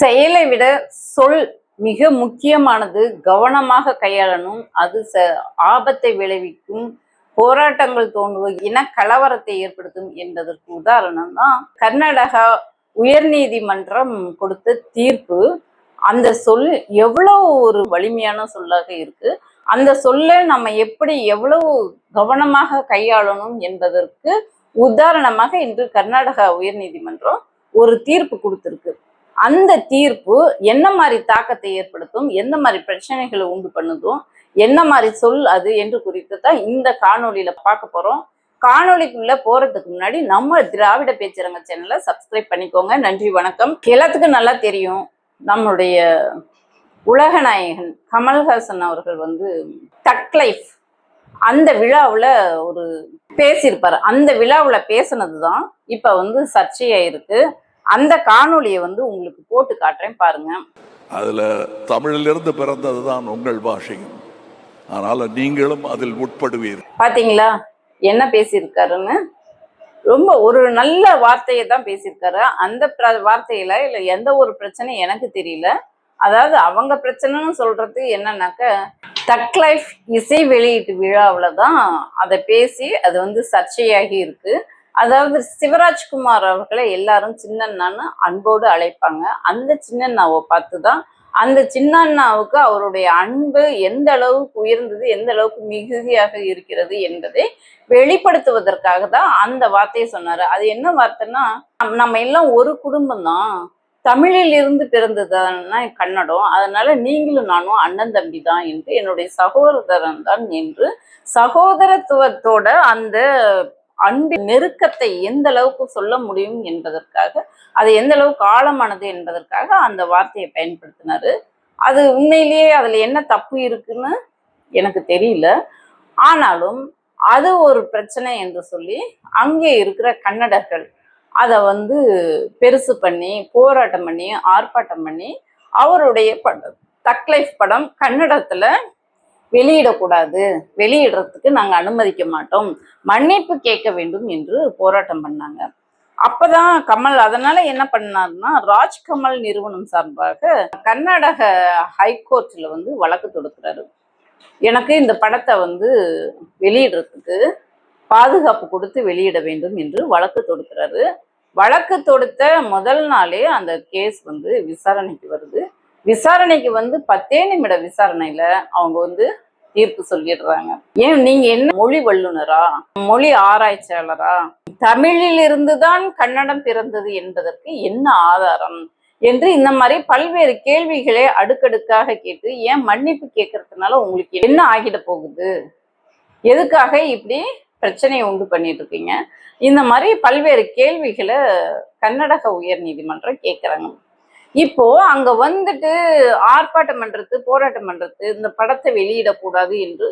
செயலை விட சொல் மிக முக்கியமானது. கவனமாக கையாளணும். அது ச ஆபத்தை விளைவிக்கும். போராட்டங்கள் தோன்றுவது இன கலவரத்தை ஏற்படுத்தும் என்பதற்கு உதாரணம் தான் கர்நாடகா உயர்நீதிமன்றம் கொடுத்த தீர்ப்பு. அந்த சொல் எவ்வளவு ஒரு வலிமையான சொல்லாக இருக்கு. அந்த சொல்லை நம்ம எப்படி எவ்வளவு கவனமாக கையாளணும் என்பதற்கு உதாரணமாக இன்று கர்நாடகா உயர்நீதிமன்றம் ஒரு தீர்ப்பு கொடுத்திருக்கு. அந்த தீர்ப்பு என்ன மாதிரி தாக்கத்தை ஏற்படுத்தும் எந்த மாதிரி பிரச்சனைகளை உண்டு பண்ணுதும் என்ன மாதிரி சொல் அது என்று குறித்து தான் இந்த காணொலியில பார்க்க போறோம். காணொலிக்குள்ள போறதுக்கு முன்னாடி நம்ம திராவிட பேச்சரங்க சேனலை சப்ஸ்கிரைப் பண்ணிக்கோங்க. நன்றி வணக்கம். எல்லாத்துக்கும் நல்லா தெரியும். நம்மளுடைய உலகநாயகன் கமல்ஹாசன் அவர்கள் வந்து தக் லைஃப் அந்த விழாவில் ஒரு பேசியிருப்பார். அந்த விழாவில் பேசுனது தான் இப்போ வந்து சர்ச்சையாக இருக்குது அந்த காணொளியை வந்து உங்களுக்கு போட்டு காட்டுறேன் பாருங்க. அதுல தமிழிலிருந்து பிறந்தது தான் உங்கள் பாஷையும். ஆனால் நீங்களும் அதில் உட்படுவீர். பாத்தீங்களா? என்ன பேசியிருக்காருன்னு? ரொம்ப ஒரு நல்ல வார்த்தையை தான் பேசியிருக்காரு. அந்த வார்த்தையில இல்ல எந்த ஒரு பிரச்சனையும் எனக்கு தெரியல. அதாவது அவங்க பிரச்சனைன்னு சொல்றது என்னன்னாக்க தக் லைஃப் இசை வெளியீட்டு விழாவில் தான் அதை பேசி அது வந்து சர்ச்சையாகி இருக்கு. அதாவது சிவராஜ்குமார் அவர்களை எல்லாரும் சின்னண்ணான்னு அன்போடு அழைப்பாங்க. அந்த சின்னண்ணாவை பார்த்து தான் அந்த சின்னண்ணாவுக்கு அவருடைய அன்பு எந்த அளவுக்கு உயர்ந்தது எந்த அளவுக்கு மிகுதியாக இருக்கிறது என்பதை வெளிப்படுத்துவதற்காக தான் அந்த வார்த்தையை சொன்னாரு. அது என்ன வார்த்தைன்னா நம்ம- எல்லாம் ஒரு குடும்பம் தான் தமிழில் இருந்து பிறந்ததுன்னா கன்னடம். அதனால நீங்களும் நானும் அண்ணன் தம்பி தான் என்று என்னுடைய சகோதரன் தான் என்று சகோதரத்துவத்தோட அந்த அன்பின் நெருக்கத்தை எந்த அளவுக்கு சொல்ல முடியும் என்பதற்காக அது எந்த அளவுக்கு ஆழமானது என்பதற்காக அந்த வார்த்தையை பயன்படுத்தினாரு. அது உண்மையிலேயே அதுல என்ன தப்பு இருக்குன்னு எனக்கு தெரியல. ஆனாலும் அது ஒரு பிரச்சனை என்று சொல்லி அங்கே இருக்கிற கன்னடர்கள் அதை வந்து பெருசு பண்ணி போராட்டம் பண்ணி ஆர்ப்பாட்டம் பண்ணி அவருடைய படம் தக்லைஃப் படம் கன்னடத்துல வெளியிடக்கூடாது. வெளியிடுறதுக்கு நாங்கள் அனுமதிக்க மாட்டோம். மன்னிப்பு கேட்க வேண்டும் என்று போராட்டம் பண்ணாங்க. அப்பதான் கமல் அதனால என்ன பண்ணாருன்னா ராஜ்கமல் நிறுவனம் சார்பாக கர்நாடக ஹைகோர்ட்ல வந்து வழக்கு தொடுக்கிறாரு. எனக்கு இந்த படத்தை வந்து வெளியிடுறதுக்கு பாதுகாப்பு கொடுத்து வெளியிட வேண்டும் என்று வழக்கு தொடுக்கிறாரு. வழக்கு தொடுத்த முதல் நாளே அந்த கேஸ் வந்து விசாரணைக்கு வருது. விசாரணைக்கு வந்து பத்தே நிமிட விசாரணையில அவங்க வந்து தீர்ப்பு சொல்லிடுறாங்க. ஏன் நீங்க என்ன மொழி வல்லுனரா? மொழி ஆராய்ச்சியாளரா? தமிழிலிருந்துதான் கன்னடம் பிறந்தது என்பதற்கு என்ன ஆதாரம்? என்று இந்த மாதிரி பல்வேறு கேள்விகளை அடுக்கடுக்காக கேட்டு ஏன் மன்னிப்பு கேட்கறதுனால உங்களுக்கு என்ன ஆகிட போகுது? எதுக்காக இப்படி பிரச்சனையை உண்டு பண்ணிட்டு இருக்கீங்க? இந்த மாதிரி பல்வேறு கேள்விகளை கர்நாடக உயர் நீதிமன்றம் கேட்குறாங்க இப்போ அங்க வந்துட்டு ஆர்ப்பாட்டம் பண்றது போராட்டம் பண்றது இந்த படத்தை வெளியிடக்கூடாது என்று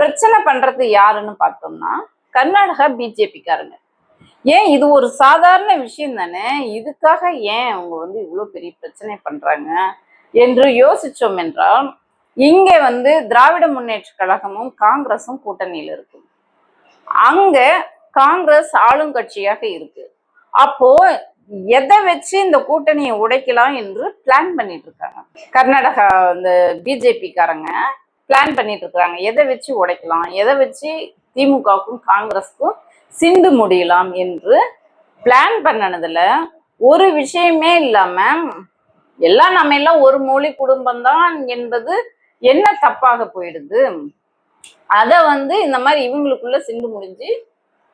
பிரச்சனை பண்றது யாருன்னு பார்த்தோம்னா கர்நாடகா பிஜேபிக்காரங்க. ஏன்? இது ஒரு சாதாரண விஷயம் தானே? இதுக்காக ஏன் அவங்க வந்து இவ்வளோ பெரிய பிரச்சனை பண்றாங்க என்று யோசிச்சோம் என்றால் இங்கே வந்து திராவிட முன்னேற்ற கழகமும் காங்கிரஸும் கூட்டணியில் இருக்கு. அங்க காங்கிரஸ் ஆளுங்கட்சியாக இருக்கு. அப்போ எதை வச்சு இந்த கூட்டணியை உடைக்கலாம் என்று பிளான் பண்ணிட்டு இருக்காங்க கர்நாடகா இந்த பிஜேபிக்காரங்க பிளான் பண்ணிட்டு இருக்காங்க எதை வச்சு உடைக்கலாம்? எதை வச்சு திமுகவுக்கும் காங்கிரஸுக்கும் சிந்து முடியலாம் என்று பிளான் பண்ணனதுல ஒரு விஷயமே இல்லாம எல்லாம் நம்ம எல்லாம் ஒரு மொழி குடும்பம்தான் என்பது என்ன தப்பாக போயிடுது? அதை வந்து இந்த மாதிரி இவங்களுக்குள்ள சிந்து முடிஞ்சு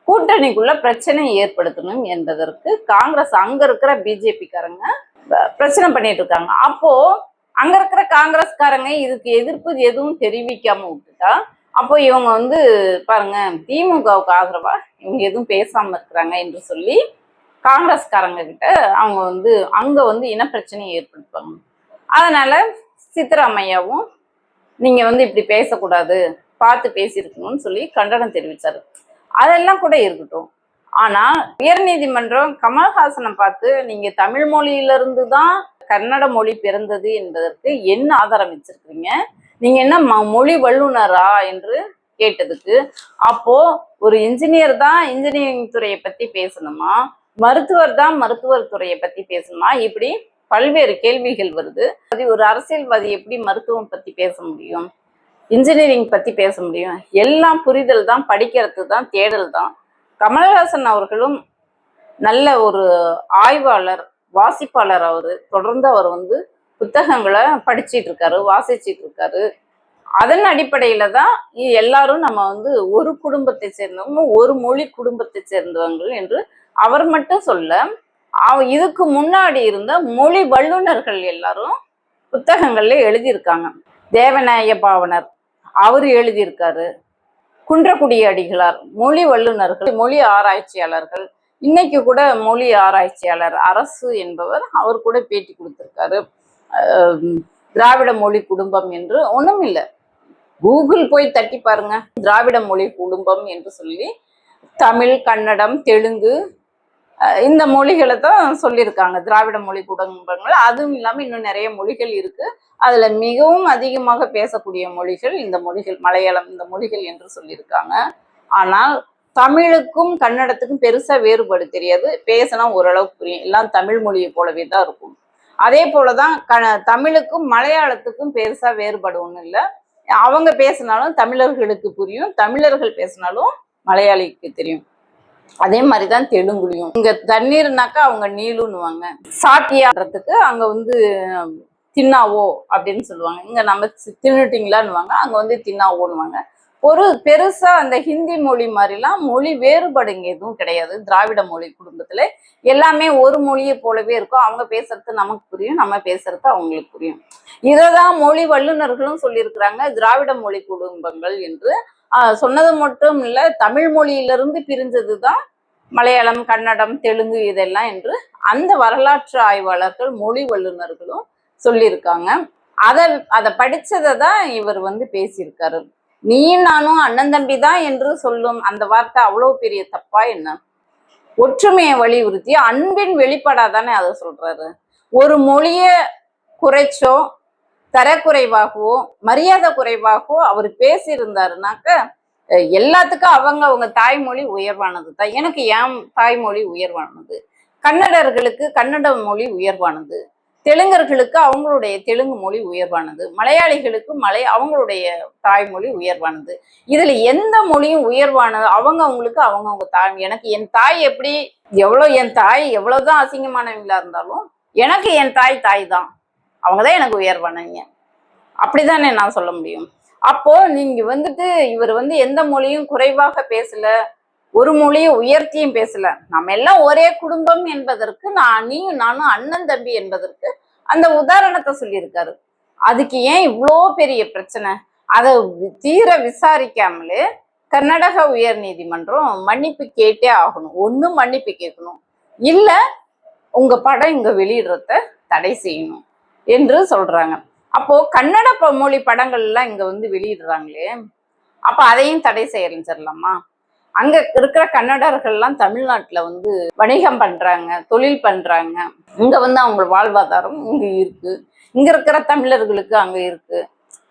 கூட்டணிக்குள்ள பிரச்சனை ஏற்படுத்தணும் என்பதற்கு காங்கிரஸ் அங்க இருக்கிற பிஜேபிக்காரங்க பிரச்சனை பண்ணிட்டு இருக்காங்க. அப்போ அங்க இருக்கிற காங்கிரஸ்காரங்க இதுக்கு எதிர்ப்பு எதுவும் தெரிவிக்காம விட்டுட்டா அப்போ இவங்க வந்து பாருங்க திமுகவுக்கு ஆதரவா இவங்க எதுவும் பேசாம இருக்கிறாங்க என்று சொல்லி காங்கிரஸ்காரங்க கிட்ட அவங்க வந்து அங்க வந்து இனப்பிரச்சனையை ஏற்படுத்துவாங்க. அதனால சித்தராமையாவும் நீங்க வந்து இப்படி பேசக்கூடாது பார்த்து பேசியிருக்கணும்னு சொல்லி கண்டனம் தெரிவிச்சாரு. அதெல்லாம் கூட இருக்கட்டும். ஆனா உயர்நீதிமன்றம் கமல்ஹாசனை பார்த்து நீங்க தமிழ் மொழியிலிருந்து தான் கன்னட மொழி பிறந்தது என்பதற்கு என்ன ஆதாரம் வச்சிருக்கீங்க நீங்க என்ன ம- மொழி வல்லுனரா என்று கேட்டதுக்கு அப்போ ஒரு இன்ஜினியர் தான் இன்ஜினியரிங் துறையை பத்தி பேசணுமா? மருத்துவர் தான் மருத்துவர் துறையை பத்தி பேசணுமா? இப்படி பல்வேறு கேள்விகள் வருது. அது ஒரு அரசியல்வாதி எப்படி மருத்துவம் பத்தி பேச முடியும்? இன்ஜினியரிங் பத்தி பேச முடியும். எல்லாம் புரிதல் தான் படிக்கிறது தான் தேடல் தான். கமல்ஹாசன் அவர்களும் நல்ல ஒரு ஆய்வாளர் வாசிப்பாளர் அவரு. தொடர்ந்து அவர் வந்து புத்தகங்களை படிச்சிட்டு இருக்காரு வாசிச்சிட்டு இருக்காரு. அதன் அடிப்படையில தான் எல்லாரும் நம்ம வந்து ஒரு குடும்பத்தை சேர்ந்தவங்க ஒரு மொழி குடும்பத்தை சேர்ந்தவங்கள் என்று அவர் மட்டும் சொல்ல அவ இதுக்கு முன்னாடி இருந்த மொழி வல்லுநர்கள் எல்லாரும் புத்தகங்கள்ல எழுதியிருக்காங்க. தேவநாய பாவனர் அவர் எழுதியிருக்காரு. குன்றக்குடி அடிகளார் மொழி வல்லுநர்கள் மொழி ஆராய்ச்சியாளர்கள். இன்னைக்கு கூட மொழி ஆராய்ச்சியாளர் அரசு என்பவர் அவர் கூட பேட்டி கொடுத்திருக்காரு. திராவிட மொழி குடும்பம் என்று ஒன்றும் இல்லை கூகுள் போய் தட்டி பாருங்க. திராவிட மொழி குடும்பம் என்று சொல்லி தமிழ் கன்னடம் தெலுங்கு இந்த மொழிகளை தான் சொல்லியிருக்காங்க. திராவிட மொழி குடும்பங்கள். அதுவும் இல்லாமல் இன்னும் நிறைய மொழிகள் இருக்கு. அதுல மிகவும் அதிகமாக பேசக்கூடிய மொழிகள் இந்த மொழிகள் மலையாளம் இந்த மொழிகள் என்று சொல்லியிருக்காங்க. ஆனால் தமிழுக்கும் கன்னடத்துக்கும் பெருசா வேறுபாடு தெரியாது. பேசினா ஓரளவுக்கு புரியும். எல்லாம் தமிழ் மொழியை போலவே தான் இருக்கும். அதே போலதான் க தமிழுக்கும் மலையாளத்துக்கும் பெருசா வேறுபாடு ஒன்றும் இல்லை. அவங்க பேசினாலும் தமிழர்களுக்கு புரியும். தமிழர்கள் பேசினாலும் மலையாளிக்கு தெரியும். அதே மாதிரிதான் தெலுங்குலையும். இங்க தண்ணீர்னாக்கா அவங்க நீளுன்னுவாங்க சாட்டியாடுறதுக்கு அங்க வந்து தின்னாவோ அப்படின்னு சொல்லுவாங்க. இங்க நம்ம தின்னுட்டிங்களான்னுவாங்க அங்க வந்து தின்னாவோன்னுவாங்க. ஒரு பெருசா அந்த ஹிந்தி மொழி மாதிரிலாம் மொழி வேறுபாடு இங்க எதுவும் கிடையாது. திராவிட மொழி குடும்பத்துல எல்லாமே ஒரு மொழியை போலவே இருக்கும். அவங்க பேசுறது நமக்கு புரியும் நம்ம பேசுறது அவங்களுக்கு புரியும். இததான் மொழி வல்லுநர்களும் சொல்லியிருக்கிறாங்க. திராவிட மொழி குடும்பங்கள் என்று சொன்னது மட்டும் இல்லை தமிழ் மொழியிலிருந்து பிரிஞ்சதுதான் மலையாளம் கன்னடம் தெலுங்கு இதெல்லாம் என்று அந்த வரலாற்று ஆய்வாளர்கள் மொழி வல்லுநர்களும் சொல்லியிருக்காங்க. அதை அதை படிச்சதை தான் இவர் வந்து பேசியிருக்காரு. நீயும் நானும் அண்ணன் தம்பி தான் என்று சொல்லும் அந்த வார்த்தை அவ்வளோ பெரிய தப்பா என்ன? ஒற்றுமையை வலியுறுத்தி அன்பின் வெளிப்பாடாக தானே அதை சொல்றாரு. ஒரு மொழிய குறைச்சோ தரக்குறைவாகவோ மரியாதை குறைவாகவோ அவர் பேசியிருந்தாருனாக்க எல்லாத்துக்கும் அவங்க அவங்க தாய்மொழி உயர்வானது தான். எனக்கு என் தாய்மொழி உயர்வானது. கன்னடர்களுக்கு கன்னட மொழி உயர்வானது. தெலுங்கர்களுக்கு அவங்களுடைய தெலுங்கு மொழி உயர்வானது. மலையாளிகளுக்கு மலை அவங்களுடைய தாய்மொழி உயர்வானது. இதில் எந்த மொழியும் உயர்வானது அவங்க அவங்களுக்கு அவங்க அவங்க தாய் எனக்கு என் தாய் எப்படி எவ்வளோ என் தாய் எவ்வளோதான் அசிங்கமானவங்களா இருந்தாலும் எனக்கு என் தாய் தாய் தான். அவங்க தான் எனக்கு உயர்வானவங்க அப்படிதானே நான் சொல்ல முடியும். அப்போ நீங்க வந்துட்டு இவர் வந்து எந்த மொழியும் குறைவாக பேசல ஒரு மொழியை உயர்த்தியும் பேசல. நம்ம எல்லாம் ஒரே குடும்பம் என்பதற்கு நான் நீயும் நானும் அண்ணன் தம்பி என்பதற்கு அந்த உதாரணத்தை சொல்லியிருக்காரு. அதுக்கு ஏன் இவ்வளோ பெரிய பிரச்சனை? அதை தீர விசாரிக்காமலே கர்நாடக உயர் நீதிமன்றம் மன்னிப்பு கேட்டே ஆகணும். ஒன்றும் மன்னிப்பு கேட்கணும். இல்ல உங்க படம் இங்க வெளியிடுறத தடை செய்யணும். என்று சொல்றாங்க. அப்போ கன்னட மொழி படங்கள் எல்லாம் இங்க வந்து வெளியிடுறாங்களே. அப்ப அதையும் தடை செய்யலாமா அங்க இருக்கிற கன்னடர்கள்லாம் தமிழ்நாட்டுல வந்து வணிகம் பண்றாங்க தொழில் பண்றாங்க. இங்க வந்து அவங்க வாழ்வாதாரம் இங்க இருக்கு. இங்க இருக்கிற தமிழர்களுக்கு அங்க இருக்கு.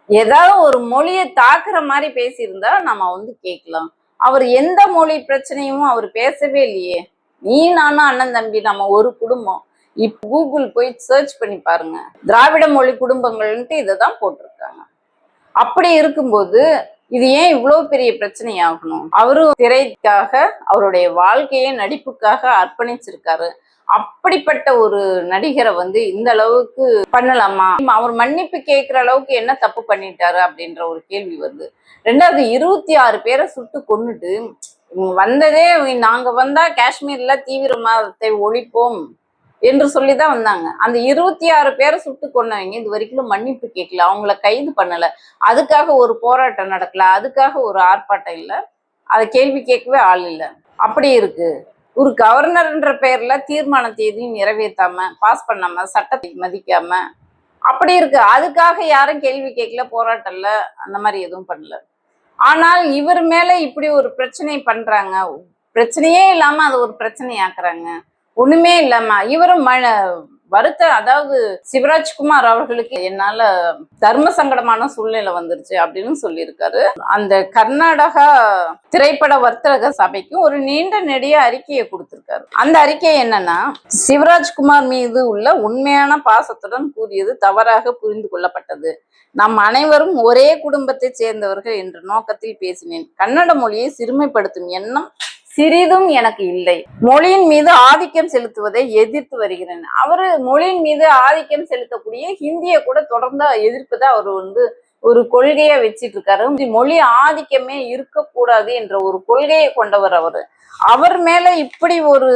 ஏதாவது ஒரு மொழியை தாக்குற மாதிரி பேசியிருந்தா நம்ம வந்து கேட்கலாம். அவர் எந்த மொழி பிரச்சனையும் அவர் பேசவே இல்லையே. நீ நானும் அண்ணன் தம்பி நம்ம ஒரு குடும்பம். இப்ப கூகுள் போய் சர்ச் பண்ணி பாருங்க. திராவிட மொழி குடும்பங்கள்ன்ட்டு இதை தான் போட்டிருக்காங்க. அப்படி இருக்கும்போது இது ஏன் இவ்வளவு பெரிய பிரச்சனையாகணும்? அவரும் திரைக்காக அவருடைய வாழ்க்கையை நடிப்புக்காக அர்ப்பணிச்சிருக்காரு. அப்படிப்பட்ட ஒரு நடிகரை வந்து இந்த அளவுக்கு பண்ணலாமா? அவர் மன்னிப்பு கேட்கிற அளவுக்கு என்ன தப்பு பண்ணிட்டாரு அப்படின்ற ஒரு கேள்வி வருது. ரெண்டாவது இருபத்தி ஆறு பேரை சுட்டு கொன்னுட்டு வந்ததே நாங்க வந்தா காஷ்மீர்ல தீவிரவாதத்தை ஒழிப்போம். என்று சொல்லிதான் வந்தாங்க. அந்த இருபத்தி ஆறு பேரை சுட்டு கொண்டவங்க இது வரைக்கும் மன்னிப்பு கேட்கல. அவங்கள கைது பண்ணல. அதுக்காக ஒரு போராட்டம் நடக்கல. அதுக்காக ஒரு ஆர்ப்பாட்டம் இல்லை. அதை கேள்வி கேட்கவே ஆள் இல்லை. அப்படி இருக்கு. ஒரு கவர்னர்ன்ற பெயர்ல தீர்மானத்தை எதையும் நிறைவேற்றாம பாஸ் பண்ணாம சட்டத்தை மதிக்காம அப்படி இருக்கு. அதுக்காக யாரும் கேள்வி கேட்கல போராட்டம் இல்லை அந்த மாதிரி எதுவும் பண்ணல. ஆனால் இவர் மேல இப்படி ஒரு பிரச்சனை பண்றாங்க. பிரச்சனையே இல்லாம அதை ஒரு பிரச்சனையாக்குறாங்க. ஒண்ணுமே இல்லாம இவரும் ம வருத்த அதாவது சிவராஜ்குமார் அவர்களுக்கு என்னால தர்ம சங்கடமான சூழ்நிலை வந்துருச்சு அப்படின்னு சொல்லியிருக்காரு. அந்த கர்நாடகா திரைப்பட வர்த்தக சபைக்கும் ஒரு நீண்ட நெடிய அறிக்கையை கொடுத்திருக்காரு. அந்த அறிக்கை என்னன்னா சிவராஜ்குமார் மீது உள்ள உண்மையான பாசத்துடன் கூறியது தவறாக புரிந்து கொள்ளப்பட்டது. நாம் அனைவரும் ஒரே குடும்பத்தைச் சேர்ந்தவர்கள் என்ற நோக்கத்தில் பேசினேன். கன்னட மொழியை சிறுமைப்படுத்தும் எண்ணம் சிறிதும் எனக்கு இல்லை. மொழியின் மீது ஆதிக்கம் செலுத்துவதை எதிர்த்து வருகிறேன். அவர் மொழியின் மீது ஆதிக்கம் செலுத்தக்கூடிய ஹிந்தியை கூட தொடர்ந்து எதிர்ப்பதை அவர் வந்து ஒரு கொள்கையை வச்சிட்டு இருக்காரு மொழி ஆதிக்கமே இருக்கக்கூடாது என்ற ஒரு கொள்கையை கொண்டவர் அவரு. அவர் மேல இப்படி ஒரு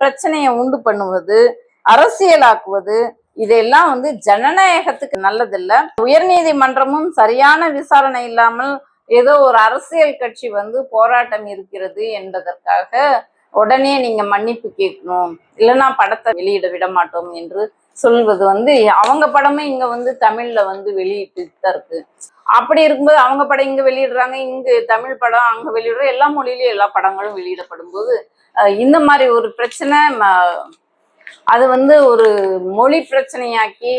பிரச்சனையை உண்டு பண்ணுவது அரசியலாக்குவது இதெல்லாம் வந்து ஜனநாயகத்துக்கு நல்லதில்லை. உயர்நீதிமன்றமும் சரியான விசாரணை இல்லாமல் ஏதோ ஒரு அரசியல் கட்சி வந்து போராட்டம் இருக்கிறது என்பதற்காக உடனே நீங்க மன்னிப்பு கேட்கணும். இல்லைன்னா படத்தை வெளியிட விட மாட்டோம் என்று சொல்வது வந்து அவங்க படமே இங்க வந்து தமிழ்ல வந்து வெளியிட்டு தான் இருக்கு. அப்படி இருக்கும்போது அவங்க படம் இங்க வெளியிடுறாங்க இங்கு தமிழ் படம் அங்க வெளியிடுற எல்லா மொழியிலயும் எல்லா படங்களும் வெளியிடப்படும் போது இந்த மாதிரி ஒரு பிரச்சனை ம- அது வந்து ஒரு மொழி பிரச்சனையாக்கி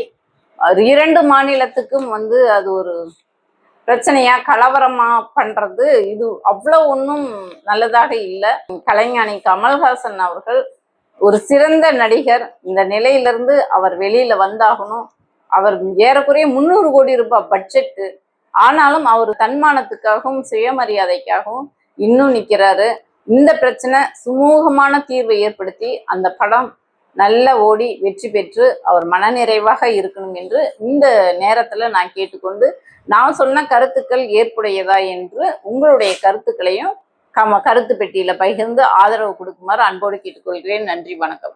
அது இரண்டு மாநிலத்துக்கும் வந்து அது ஒரு பிரச்சனையா கலவரமா பண்றது இது அவ்வளோ ஒன்றும் நல்லதாக இல்லை. கலைஞானி கமல்ஹாசன் அவர்கள் ஒரு சிறந்த நடிகர். இந்த நிலையிலிருந்து அவர் வெளியில வந்தாகணும். அவர் ஏறக்குறைய முந்நூறு கோடி ரூபாய் பட்ஜெட்டு. ஆனாலும் அவர் தன்மானத்துக்காகவும் சுயமரியாதைக்காகவும் இன்னும் நிற்கிறாரு இந்த பிரச்சனை சுமூகமான தீர்வை ஏற்படுத்தி அந்த படம் நல்ல ஓடி வெற்றி பெற்று அவர் மனநிறைவாக இருக்கணும் என்று இந்த நேரத்தில் நான் கேட்டுக்கொண்டு நான் சொன்ன கருத்துக்கள் ஏற்புடையதா என்று உங்களுடைய கருத்துக்களையும் கம கருத்து பெட்டியில பகிர்ந்து ஆதரவு கொடுக்குமாறு அன்போடு கேட்டுக்கொள்கிறேன். நன்றி வணக்கம்.